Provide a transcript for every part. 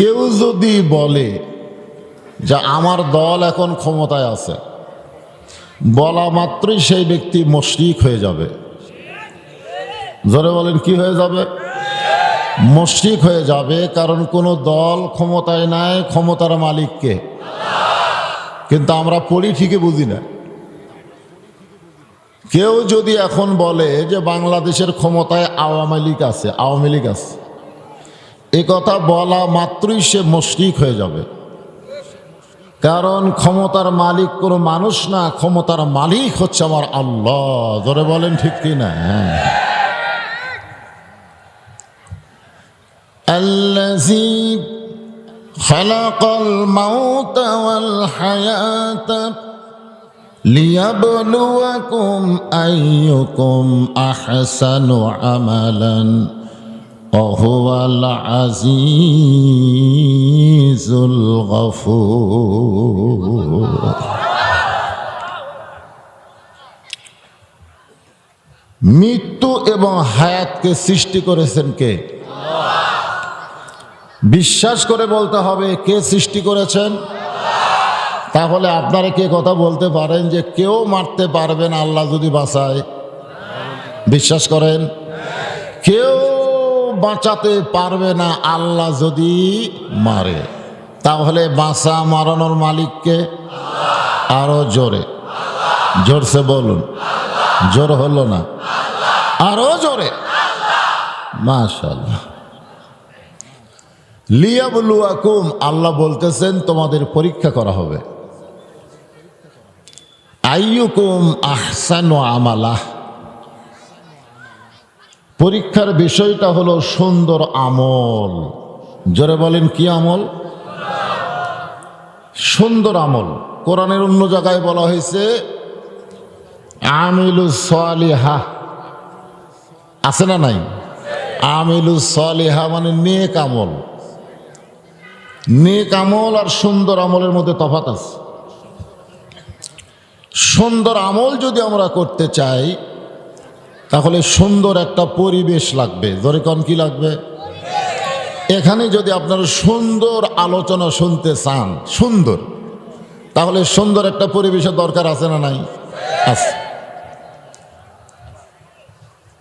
কেউ যদি বলে যে আমার দল এখন ক্ষমতায় আছে, বলা মাত্রই সেই ব্যক্তি মশরিক হয়ে যাবে। জোরে বলেন, কি হয়ে যাবে? মশরিক হয়ে যাবে কারণ কোনো দল ক্ষমতায় নাই, ক্ষমতার মালিককে। কিন্তু আমরা পড়ি ঠিকই বুঝি না। কেউ যদি এখন বলে যে বাংলাদেশের ক্ষমতায় আওয়ামী লীগ আছে, আওয়ামী লীগ আছে এ কথা বলা মাত্রই সে মশরিক হয়ে যাবে কারণ ক্ষমতার মালিক কোনো মানুষ না ক্ষমতার মালিক হচ্ছে আমার আল্লাহ ধরে বলেন ঠিক কি না হ্যাঁ الذي خلق الموت والحياة ليبلوكم أيكم أحسن عملا وهو العزيز الغفور মৃত্যু এবং হায়াতকে সৃষ্টি করেছেন কে বিশ্বাস করে বলতে হবে কে সৃষ্টি করেছেন তাহলে আপনারা কে কথা বলতে পারেন যে কেউ মারতে পারবেন আল্লাহ যদি বাঁচায় বিশ্বাস করেন কেউ বাঁচাতে পারবে না আল্লাহ যদি মারে। তাহলে বাঁচা মারানোর মালিককে আরও জোরে। জোরসে বলুন, জোর হলো না। আরও জোরে। মাশাল্লাহ লিয়াবলুয়াকুম, আল্লাহ বলতেছেন, তোমাদের পরীক্ষা করা হবে। আইয়ুকুম আহসানু আমালাহ। পরীক্ষার বিষয়টা হলো সুন্দর আমল। জোরে বলেন, কি আমল? সুন্দর আমল। কোরআনের অন্য জায়গায় বলা হয়েছে, আমিলু সালিহা। আছে না নাই? আমিলু সালিহা মানে নেক আমল। নেক আমল আর সুন্দর আমলের মধ্যে তফাত আছে। সুন্দর আমল যদি আমরা করতে চাই তাহলে সুন্দর একটা পরিবেশ লাগবে। ধরে কন কি লাগবে? এখানে যদি আপনারা সুন্দর আলোচনা শুনতে চান, সুন্দর, তাহলে সুন্দর একটা পরিবেশের দরকার আছে না নাই? আছে।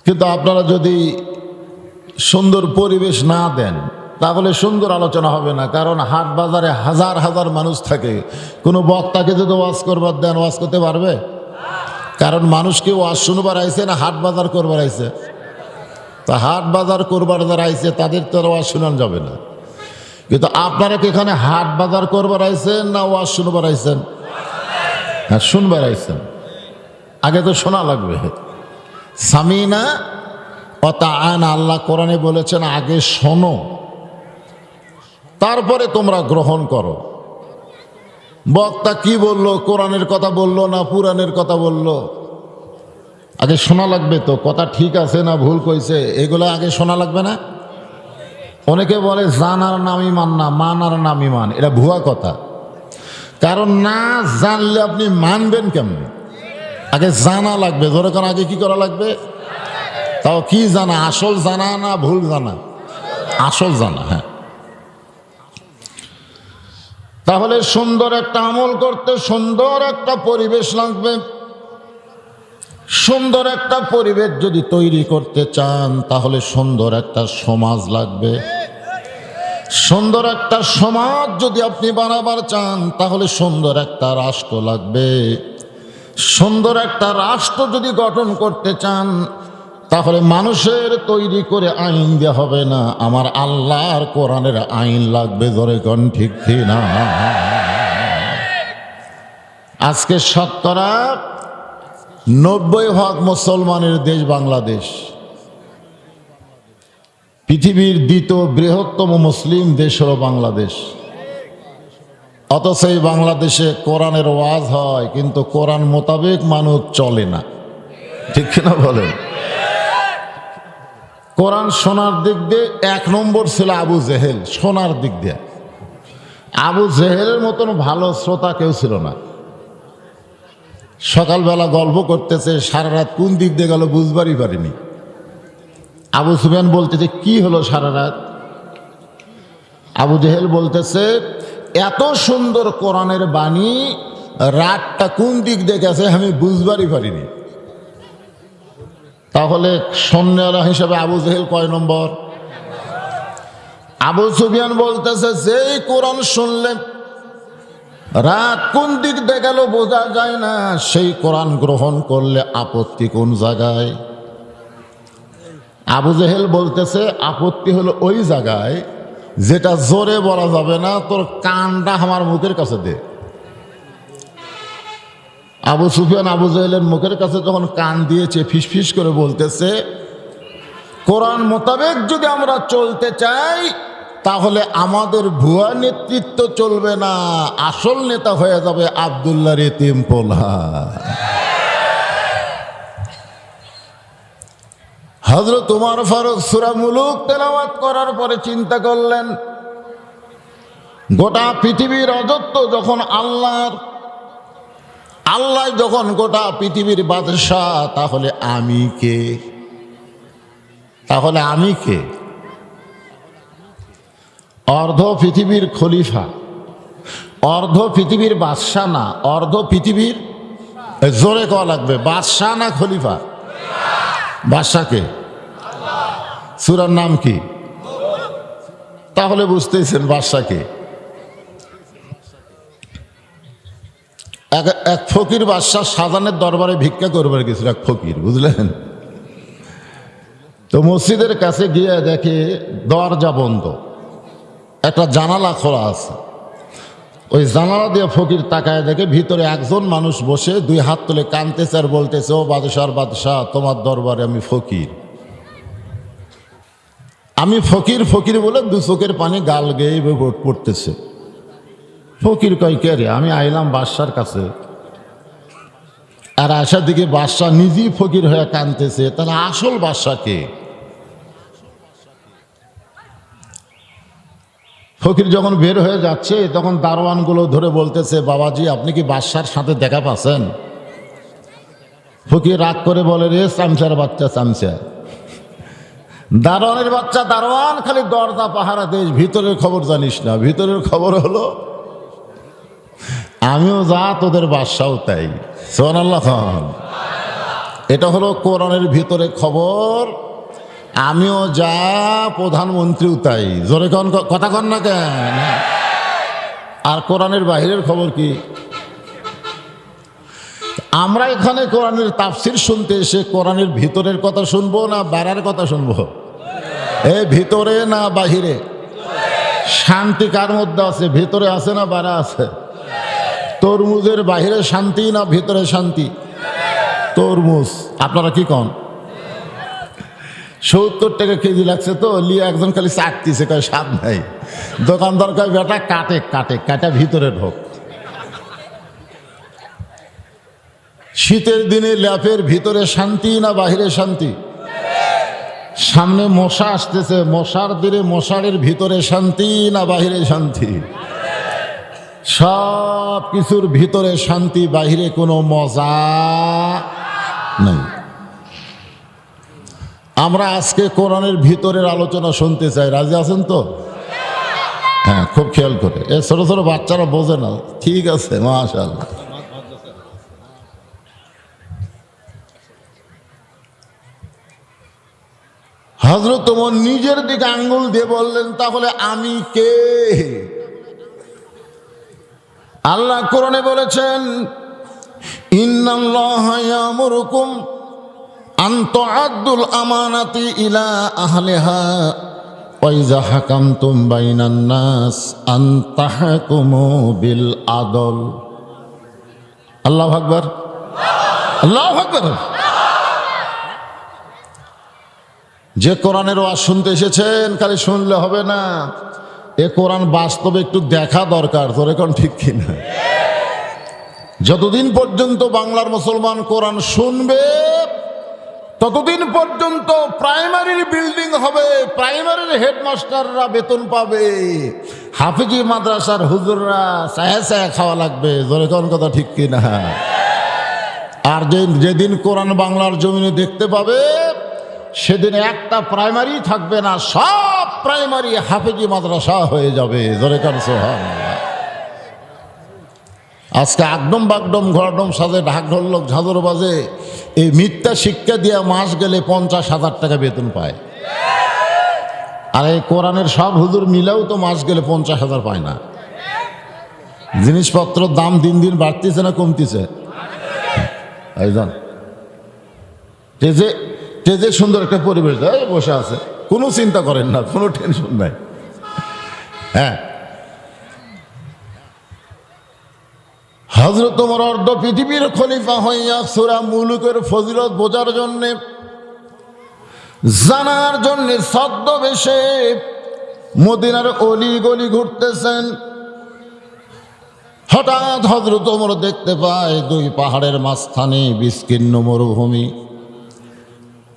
কিন্তু আপনারা যদি সুন্দর পরিবেশ না দেন, তাহলে সুন্দর আলোচনা হবে না, কারণ হাট বাজারে হাজার হাজার মানুষ থাকে। কোনো বক্তাকে যদি ওয়াজ করবার দেন, ওয়াজ করতে পারবে? কারণ মানুষকে ওয়াজ শুনবার আইছে না হাট বাজার করবার আইছে? তা হাট বাজার করবার যারা আইছে, তাদের তো ওয়াজ শোনানো যাবে না। কিন্তু আপনারা কি এখানে হাট বাজার করবার আইছেন না ওয়াজ শুনবার আইছেন? হ্যাঁ শুনবার আইছেন। আগে তো শোনা লাগবে। সামিনা অতা আন আল্লাহ কোরআনে বলেছেন, আগে শোনো, তারপরে তোমরা গ্রহণ করো। বক্তা কি বলল? কোরআনের কথা বলল না পুরাণের কথা বলল? আগে শোনা লাগবে তো, কথা ঠিক আছে না ভুল কইছে? এগুলো আগে শোনা লাগবে না? অনেকে বলে, জানার নামই মান না, মানার নামই মান এটা ভুয়া কথা। কারণ না জানলে আপনি মানবেন কেমন? আগে জানা লাগবে। ধরে কারণ আগে কি করা লাগবে? তাও কি জানা? আসল জানা না ভুল জানা? আসল জানা হ্যাঁ। তাহলে সুন্দর একটা আমল করতে সুন্দর একটা পরিবেশ লাগবে। সুন্দর একটা পরিবেশ যদি তৈরি করতে চান, তাহলে সুন্দর একটা সমাজ লাগবে। সুন্দর একটা সমাজ যদি আপনি বানাবার চান, তাহলে সুন্দর একটা রাষ্ট্র লাগবে। সুন্দর একটা রাষ্ট্র যদি গঠন করতে চান তাহলে মানুষের তৈরি করে আইন দেওয়া হবে না। আমার আল্লাহর কোরআনের আইন লাগবে ধরে কোন ঠিক না আজকে শতকরা নব্বই ভাগ মুসলমানের দেশ বাংলাদেশ। পৃথিবীর দ্বিতীয় বৃহত্তম মুসলিম দেশ হল বাংলাদেশ। অথচ এই বাংলাদেশে কোরআনের ওয়াজ হয়, কিন্তু কোরআন মোতাবেক মানুষ চলে না। ঠিক কিনা বলেন? কোরআন শোনার দিক দিয়ে এক নম্বর ছিল আবু জেহেল, শোনার দিক দিয়ে। আবু জেহেলের মতন ভালো শ্রোতা কেউ ছিল না। সকালবেলা গল্প করতেছে, সারা রাত কোন দিক দিয়ে গেল বুঝবারই পারিনি। আবু সুফিয়ান বলতেছে, কি হলো সারা রাত? আবু জেহেল বলতেছে, এত সুন্দর কোরআনের বাণী, রাতটা কোন দিক দেখেছে আমি বুঝবারই পারিনি। তাহলে সন্ন্যালা হিসাবে আবু জেহেল কয় নম্বর? আবু সুফিয়ান বলতেছে, যেই কোরআন শুনলেন, রাত কোন দিক দেখাল বোঝা যায় না, সেই কোরআন গ্রহণ করলে আপত্তি কোন জায়গায়? আবু জেহেল বলতেছে, আপত্তি হলো ওই জায়গায় যেটা জোরে বলা যাবে না, তোর কানটা আমার মুখের কাছে দে। আবু সুফিয়ান আবু জেহেলের মুখের কাছে যখন কান দিয়েছে, ফিসফিস করে বলতেছে, কোরআন মোতাবেক যদি আমরা চলতে চাই, তাহলে আমাদের ভুয়া নেতৃত্ব চলবে না। আসল নেতা হয়ে যাবে আবদুল্লাহ রেতিম পোলা হজরত তোমার ফারুক তেলাওয়াত করার পরে চিন্তা করলেন, গোটা পৃথিবীর অজত্ব যখন আল্লাহর আল্লাহ যখন গোটা পৃথিবীর বাদশাহ, তাহলে আমি কে? তাহলে আমি কে? অর্ধ পৃথিবীর খলিফা, অর্ধ পৃথিবীর বাদশাহ না, অর্ধ পৃথিবীর জোরে কওয়া লাগবে, বাদশাহ না খলিফা? বাদশাকে সুরার নাম কি? তাহলে বুঝতেছেন বাদশাকে এক এক ফকির বাদশাহ সাজানের দরবারে ভিক্ষা করবার গেছিল, এক ফকির, বুঝলেন? তো মসজিদের কাছে গিয়ে দেখে দরজা বন্ধ, একটা জানালা খোলা আছে। ওই জানালা দিয়ে ফকির তাকায় দেখে ভিতরে একজন মানুষ বসে দুই হাত তুলে কানতেছে আর বলতেছে, ও বাদশাহ বাদশাহ, তোমার দরবারে আমি ফকির। আমি ফকির ফকির বলে দু চোখের পানি গাল গেয়ে পড়তেছে। ফকির কয়, কে রে? আমি আইলাম বাদশার কাছে। আর আসার দিকে বাদশাহ নিজেই ফকির হয়ে কানতেছে তাহলে আসল বাদশাহ কে? ফকির যখন বের হয়ে যাচ্ছে, তখন দারোয়ানগুলো ধরে বলতেছে, বাবাজি, আপনি কি বাদশার সাথে দেখা পাচ্ছেন? ফকির রাগ করে বলে, রে চামচার বাচ্চা চামচা দারোয়ানের বাচ্চা দারোয়ান, খালি দরজা পাহারা দেশ, ভিতরের খবর জানিস না। ভিতরের খবর হলো আমিও যা তোদের বাদশাও তাই। সোহান আল্লাহ খান। এটা হলো কোরআনের ভিতরে খবর। আমিও যা প্রধানমন্ত্রীও তাই। জোরে কন কথা কন না কেন? আর কোরআনের বাহিরের খবর কি? আমরা এখানে কোরআনের তাফসির শুনতে এসে কোরআনের ভিতরের কথা শুনব না বাইরের কথা শুনব? এ ভিতরে না বাহিরে? শান্তি কার মধ্যে আছে? ভিতরে আছে না বাইরে আছে? তরমুজের বাহিরে শান্তি না ভিতরে শান্তি? তরমুজ। আপনারা কি কন? সত্তর টাকা কেজি লাগছে তো, লিয়ে একজন খালি চাকতিছে কয় স্বাদ নাই। দোকানদার কয়, বেটা, কাটে কাটে, কাটা ভিতরে ঢোক। শীতের দিনে ল্যাপের ভিতরে শান্তি না বাহিরে শান্তি? সামনে মশা আসতেছে, মশার দিনে মশারের ভিতরে শান্তি না বাহিরে শান্তি? সব কিছুর ভিতরে শান্তি, বাহিরে কোনো মজা নেই। আমরা আজকে কোরআনের ভিতরের আলোচনা শুনতে চাই। রাজি আছেন তো? হ্যাঁ খুব খেয়াল করে। এ ছোট ছোট বাচ্চারা বোঝে না। ঠিক আছে মাশাল হজরত তোমার নিজের দিকে আঙ্গুল দিয়ে বললেন, তাহলে আমি কে? আল্লাহ কোরআনে বলেছেন, ইন্নাল্লাহ ইয়ামুরুকুম আন্ত আব্দুল আমানাতি ইলা আহলেহা ওয়াইজা বিল আদল। যে কোরআনের ওয়াজ শুনতে এসেছেন, খালি শুনলে হবে না। এ কোরআন বাস্তবে একটু দেখা দরকার, তোর এখন ঠিক কিনা? যতদিন পর্যন্ত বাংলার মুসলমান কোরআন শুনবে, ততদিন পর্যন্ত প্রাইমারির বিল্ডিং হবে প্রাইমারির হেডমাস্টাররা বেতন পাবে। হাফিজি মাদ্রাসার হুজুররা সায়া সায়া খাওয়া লাগবে জোরে কোন কথা ঠিক কিনা? আর যে যেদিন কোরআন বাংলার জমিনে দেখতে পাবে সেদিন একটা প্রাইমারি থাকবে না, সব প্রাইমারি হাফেজি মাদ্রাসা হয়ে যাবে। জোরে কার সোহান আজকে আগডম বাগডম, ঘরডম সাজে, ঢাক ঢোলক ঝাঁদর বাজে, এই মিথ্যা শিক্ষা দিয়ে মাস গেলে পঞ্চাশ হাজার টাকা বেতন পায়। আর এই কোরআনের সব হুজুর মিলেও তো মাস গেলে পঞ্চাশ হাজার পায় না। জিনিসপত্রের দাম দিন দিন বাড়তিছে না কমতিছে? একজন টেজে টেজে সুন্দর একটা পরিবেশ, এই বসে আছে। কোনো চিন্তা করেন না, কোনো টেনশন নাই। হ্যাঁ। হজরত তোমার অর্ধ পৃথিবীর খলিফা হইয়া সুরা মুলুকের ফজিলত বোঝার জন্যে, জানার জন্যে ছদ্মবেশে মদিনার অলি গলি ঘুরতেছেন। হঠাৎ হজরত দেখতে পায় দুই পাহাড়ের মাঝখানে বিস্কীর্ণ মরুভূমি।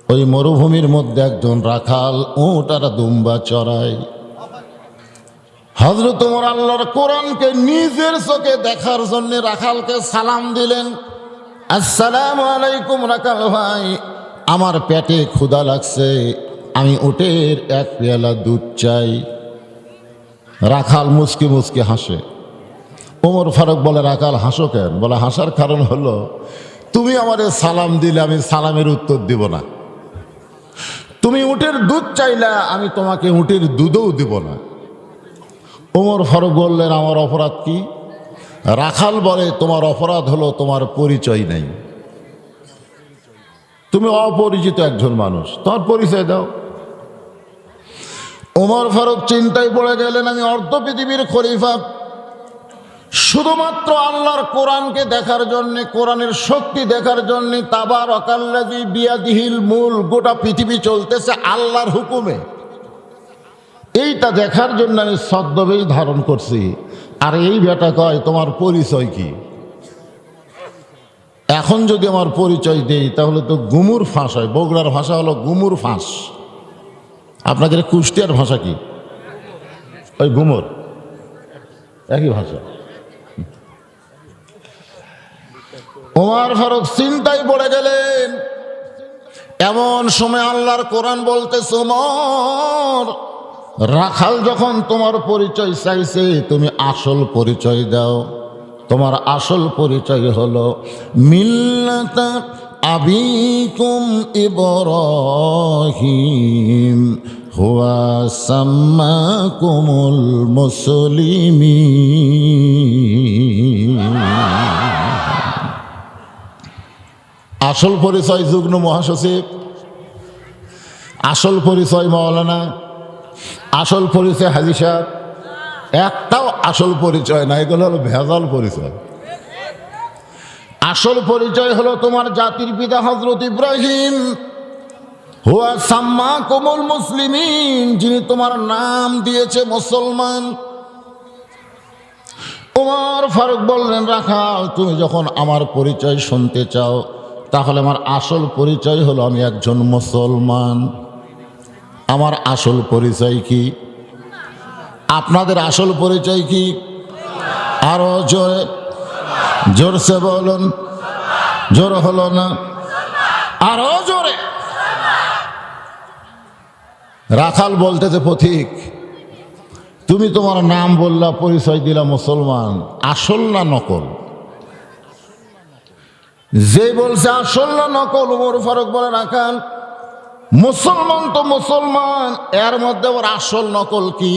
ওই মরুভূমির মধ্যে একজন রাখাল উঁট আর দুম্বা চড়ায়। হজরত ওমর আল্লাহর কোরআনকে নিজের চোখে দেখার জন্য রাখালকে সালাম দিলেন। আসসালাম আলাইকুম রাখাল ভাই, আমার পেটে ক্ষুধা লাগছে, আমি উটের এক পেয়ালা দুধ চাই। রাখাল মুসকি মুসকি হাসে। ওমর ফারুক বলে, রাখাল, হাসো কেন? বলে, হাসার কারণ হলো, তুমি আমারে সালাম দিলে আমি সালামের উত্তর দিব না। তুমি উটের দুধ চাইলা আমি তোমাকে উটের দুধও দিব না। ওমর ফারুক বললেন, আমার অপরাধ কি? রাখাল বলে, তোমার অপরাধ হলো তোমার পরিচয় নেই। তুমি অপরিচিত একজন মানুষ তোমার পরিচয় দাও। ওমর ফারুক চিন্তায় পড়ে গেলেন, আমি অর্ধ পৃথিবীর খলিফা শুধুমাত্র আল্লাহর কোরআনকে দেখার জন্য, কোরআনের শক্তি দেখার জন্য তাবার অকাল্লাদি বিয়াদিহিল মূল, গোটা পৃথিবী চলতেছে আল্লাহর হুকুমে। এইটা দেখার জন্য আমি ছদ্মবেশ ধারণ করছি। আর এই বেটা কয়, তোমার পরিচয় কি? এখন যদি আমার পরিচয় দেই, তাহলে তো গুমুর ফাঁস হয়। বগুড়ার ভাষা হলো গুমুর ফাঁস। আপনাদের কুষ্টিয়ার ভাষা কি? ওই গুমুর। একই ভাষা। ওমার ফারুক চিন্তায় পড়ে গেলেন। এমন সময় আল্লাহর কোরআন বলতে সোমর রাখাল যখন তোমার পরিচয় চাইছে, তুমি আসল পরিচয় দাও। তোমার আসল পরিচয় হলো, মিল্লাতা আবিকুম ইব্রাহিম, হুয়া সাম্মাকুমুল মুসলিমিন। আসল পরিচয় যুগ্ম মহাসচিব, আসল পরিচয় মৌলানা আসল পরিচয় হাজি সাহেব, একটাও আসল পরিচয় না এগুলো হলো ভেজাল পরিচয়। আসল পরিচয় হলো তোমার জাতির পিতা হজরত ইব্রাহিম, হুয়া সাম্মা কোমল মুসলিমিন, যিনি তোমার নাম দিয়েছে মুসলমান। উমর ফারুক বললেন, রাখাল, তুমি যখন আমার পরিচয় শুনতে চাও তাহলে আমার আসল পরিচয় হলো আমি একজন মুসলমান। আমার আসল পরিচয় কি? আপনাদের আসল পরিচয় কি? আরও জোরে। জোরসে বলুন। জোর হলো না। আরও জোরে। রাখাল বলতেছে পথিক, তুমি তোমার নাম বললা, পরিচয় দিলা মুসলমান। আসল না নকল? যে বলছে আসল নকল উমর ফারুক বলে রাখান। মুসলমান তো মুসলমান, এর মধ্যে ওর আসল নকল কি?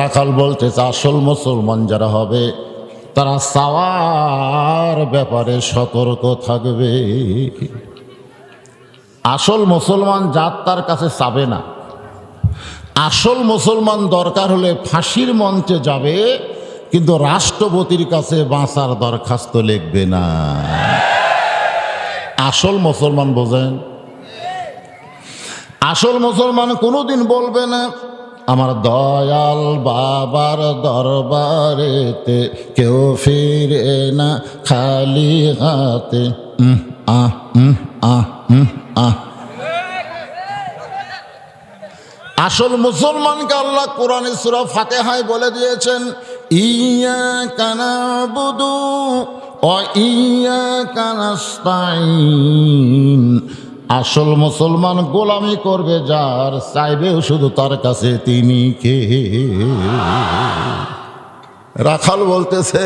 রাখাল বলতেছে, আসল মুসলমান যারা হবে, তারা সাওয়ার ব্যাপারে সতর্ক থাকবে। আসল মুসলমান জাত তার কাছে চাবে না। আসল মুসলমান দরকার হলে ফাঁসির মঞ্চে যাবে, কিন্তু রাষ্ট্রপতির কাছে বাঁচার দরখাস্ত লিখবে না। আসল মুসলমান বোঝেন? আসল মুসলমান কোনোদিন বলবে না, আমার দয়াল বাবার দরবারেতে কেউ ফিরে না, খালি হাতে। আহ আহ আহ। আসল মুসলমানকে আল্লাহ কোরআনে সুরা ফাতেহায় বলে দিয়েছেন, ইয়া কানা বুদু আসল মুসলমান গোলামি করবে যার চাইবেও শুধু তার কাছে তিনি কে? রাখাল বলতেছে,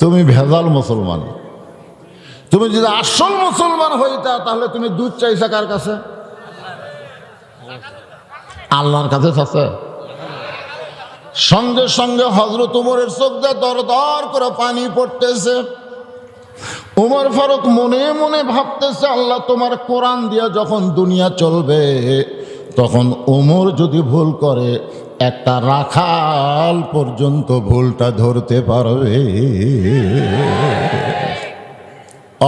তুমি ভেজাল মুসলমান। তুমি যদি আসল মুসলমান হইতা তাহলে তুমি দুধ চাইছা কার কাছে? আল্লাহর কাছে আছে সঙ্গে সঙ্গে হজরত উমরের চোখ দিয়ে দর দর করে পানি পড়তেছে। উমর ফারুক মনে মনে ভাবতেছে, আল্লাহ তোমার কোরআন দিয়ে যখন দুনিয়া চলবে, তখন উমর যদি ভুল করে, একটা রাখাল পর্যন্ত ভুলটা ধরতে পারবে।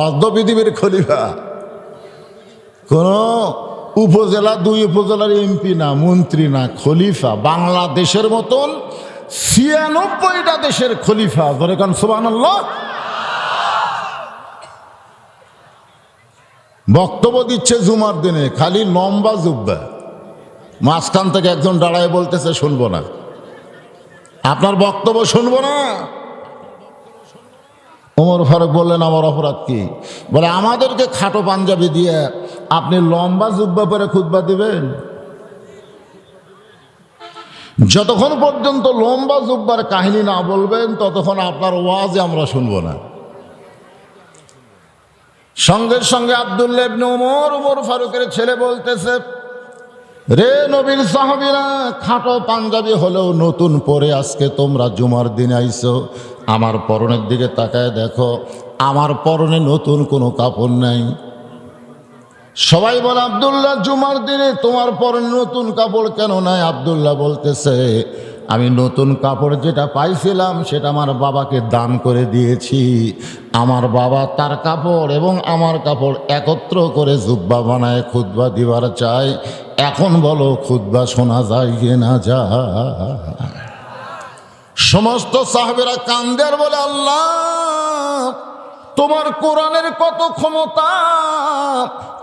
অর্ধ পৃথিবীর খলিফা, কোন উপজেলা, দুই উপজেলার এমপি না, মন্ত্রী না, খলিফা, বাংলাদেশের মতন ছিয়ানব্বইটা দেশের খলিফা। ধরে কান সুবাহ বক্তব্য দিচ্ছে জুমার দিনে, খালি লম্বা জুব্বা। মাঝখান থেকে একজন দাঁড়ায় বলতেছে, শুনব না। আপনার বক্তব্য শুনব না? ওমর ফারুক বললেন, আমার অপরাধ কি? বলে, আমাদেরকে খাটো পাঞ্জাবি দিয়ে আপনি লম্বা জুব্বা পরে খুতবা দিবেন? যতক্ষণ পর্যন্ত লম্বা জুব্বার কাহিনী না বলবেন, ততক্ষণ আপনার ওয়াজে আমরা শুনব না। সঙ্গে সঙ্গে আবদুল্লাহ ইবনে ওমর ওমর ফারুকের ছেলে বলতেছে, রে নবীর সাহাবীরা, খাটো পাঞ্জাবি হলেও নতুন পরে আজকে তোমরা জুমার দিনে আইছো আমার পরনের দিকে তাকায় দেখো, আমার পরনে নতুন কোনো কাপড় নাই। সবাই বলে, আবদুল্লাহ, জুমার দিনে তোমার পরনে নতুন কাপড় কেন নাই? আবদুল্লাহ বলতেছে আমি নতুন কাপড় যেটা পাইছিলাম, সেটা আমার বাবাকে দান করে দিয়েছি। আমার বাবা তার কাপড় এবং আমার কাপড় একত্র করে জুব্বা বানায় খুদ্া দিবার চাই এখন বলো খুদ্া শোনা যায় কি না যায়? সমস্ত সাহেবেরা কান্দের বলে, আল্লাহ, তোমার কোরআনের কত ক্ষমতা?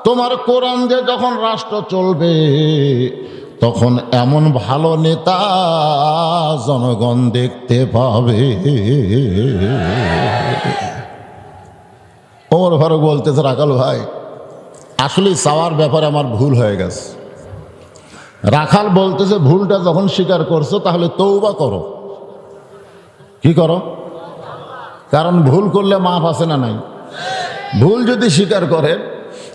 তোমার কোরআন দিয়ে যখন রাষ্ট্র চলবে তখন এমন ভালো নেতা জনগণ দেখতে পাবে। ওমর ফারুক বলতেছে, রাখাল ভাই আসলে চাওয়ার ব্যাপারে আমার ভুল হয়ে গেছে। রাখাল বলতেছে, ভুলটা যখন স্বীকার করছ, তাহলে তৌবা করো। কি করো? কারণ ভুল করলে মাফ আছে না নাই? ভুল যদি স্বীকার করেন,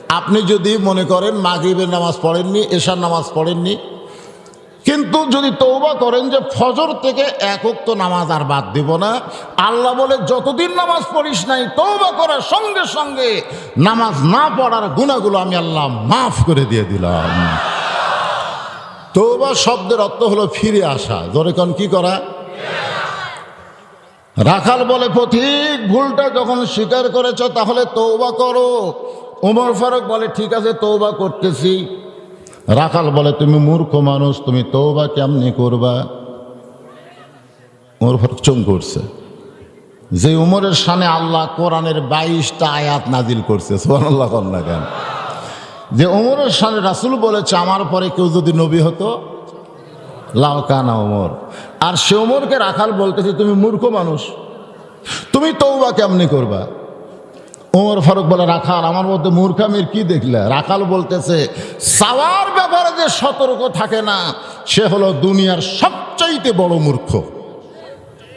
আপনি যদি মনে করেন, মাগরিবের নামাজ পড়েননি, এশার নামাজ পড়েননি কিন্তু যদি তৌবা করেন যে ফজর থেকে একক তো নামাজ আর বাদ দিব না, আল্লাহ বলে, যতদিন নামাজ পড়িস নাই তৌবা করার সঙ্গে সঙ্গে নামাজ না পড়ার গুণাগুলো আমি আল্লাহ মাফ করে দিয়ে দিলাম। তৌবা শব্দের অর্থ হলো ফিরে আসা। কন, কি করা? রাখাল বলে পথিক ভুলটা যখন স্বীকার করেছ, তাহলে তৌবা করো। উমর ফারুক বলে, ঠিক আছে তৌবা করতেছি। রাখাল বলে, তুমি মূর্খ মানুষ, তুমি তৌবা কেমনি করবা? ফারুক চুম করছে যে উমরের সামনে আল্লাহ কোরআনের বাইশটা আয়াত নাজিল করছে সোহানাল্লাহ কন্যা কেন? যে উমরের সামনে রাসুল বলেছে, আমার পরে কেউ যদি নবী হতো? লাউকানা ওমর আর সে ওমরকে রাখাল বলতেছে, তুমি মূর্খ মানুষ, তুমি তৌবা কেমনি করবা? ওমর ফারুক বলে, রাখাল, আমার মধ্যে মূর্খামির কি দেখলে? রাখাল বলতেছে, সাওয়ার ব্যাপারে যে সতর্ক থাকে না, সে হলো দুনিয়ার সবচাইতে বড় মূর্খ।